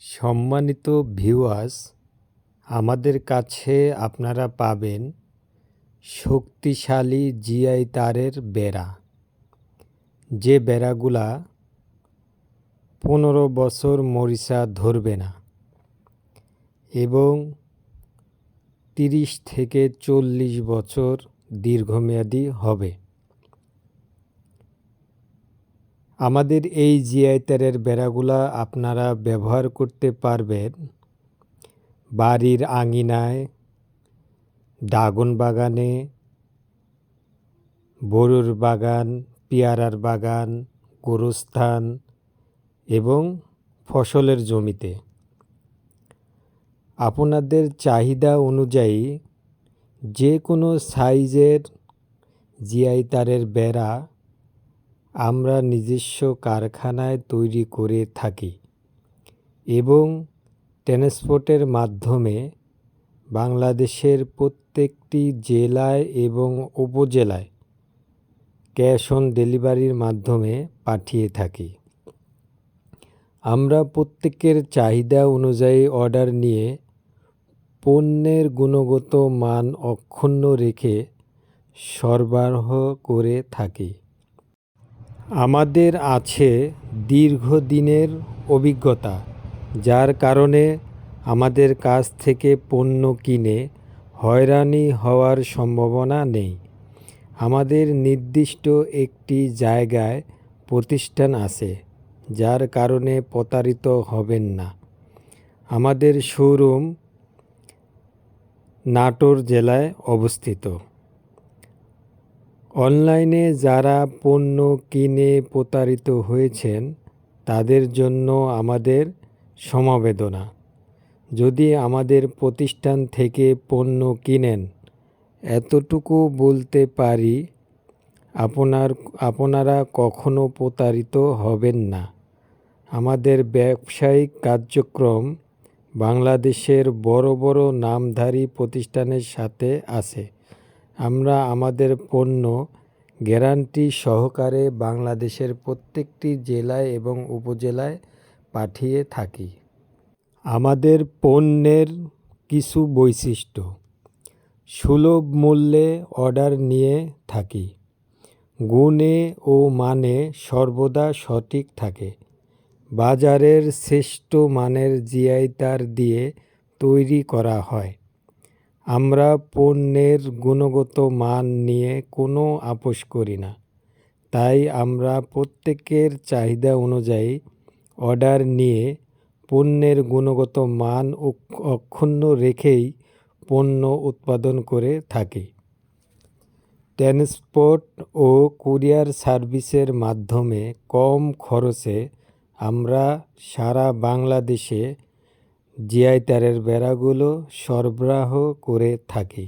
সম্মানিত ভিউয়ার্স আমাদের কাছে আপনারা পাবেন শক্তিশালী জিআই তারের বেড়া। যে বেড়াগুলা পনেরো বছর মরিচা ধরবে না এবং তিরিশ থেকে চল্লিশ বছর দীর্ঘমেয়াদী হবে। আমাদের এই জিআই তারের বেড়াগুলা আপনারা ব্যবহার করতে পারবেন। বাড়ির আঙিনায় ড্রাগন বাগানে বড়ুর বাগান, পেয়ারার বাগান, গোরস্থান এবং ফসলের জমিতে। আপনাদের চাহিদা অনুযায়ী যে কোনো সাইজের জিআই তারের বেড়া আমরা নিজস্ব কারখানায় তৈরি করে থাকি এবং ট্রান্সপোর্টের মাধ্যমে বাংলাদেশের প্রত্যেকটি জেলায় এবং উপজেলায় ক্যাশ অন ডেলিভারির মাধ্যমে পাঠিয়ে থাকি। আমরা প্রত্যেকের চাহিদা অনুযায়ী অর্ডার নিয়ে পণ্যের গুণগত মান অক্ষুণ্ণ রেখে সরবরাহ করে থাকি। আমাদের আছে দীর্ঘদিনের অভিজ্ঞতা, যার কারণে আমাদের কাছ থেকে পণ্য কিনে হয়রানি হওয়ার সম্ভাবনা নেই। আমাদের নির্দিষ্ট একটি জায়গায় প্রতিষ্ঠান আছে, যার কারণে প্রতারিত হবেন না। আমাদের শোরুম নাটোর জেলায় অবস্থিত। অনলাইনে যারা পণ্য কিনে প্রতারিত হয়েছেন, তাদের জন্য আমাদের সমবেদনা। যদি আমাদের প্রতিষ্ঠান থেকে পণ্য কিনেন, এতটুকু বলতে পারি, আপনার, আপনারা কখনো প্রতারিত হবেন না। আমাদের ব্যবসায়িক কার্যক্রম বাংলাদেশের বড় বড় নামধারী প্রতিষ্ঠানের সাথে আছে। আমরা আমাদের পণ্য গ্যারান্টি সহকারে বাংলাদেশের প্রত্যেকটি জেলায় এবং উপজেলায় পাঠিয়ে থাকি। আমাদের পণ্যের কিছু বৈশিষ্ট্য। সুলভ মূল্যে অর্ডার নিয়ে থাকি। গুণে ও মানে সর্বদা সঠিক থাকে। বাজারের শ্রেষ্ঠ মানের জিআই তার দিয়ে তৈরি করা হয়। আমরা পণ্যের গুণগত মান নিয়ে কোনো আপোষ করি না। তাই আমরা প্রত্যেকের চাহিদা অনুযায়ী অর্ডার নিয়ে পণ্যের গুণগত মান অক্ষুণ্ণ রেখেই পণ্য উৎপাদন করে থাকি। ট্রান্সপোর্ট ও কুরিয়ার সার্ভিসের মাধ্যমে কম খরচে আমরা সারা বাংলাদেশে জিআই তারের বেড়াগুলো সরবরাহ করে থাকি।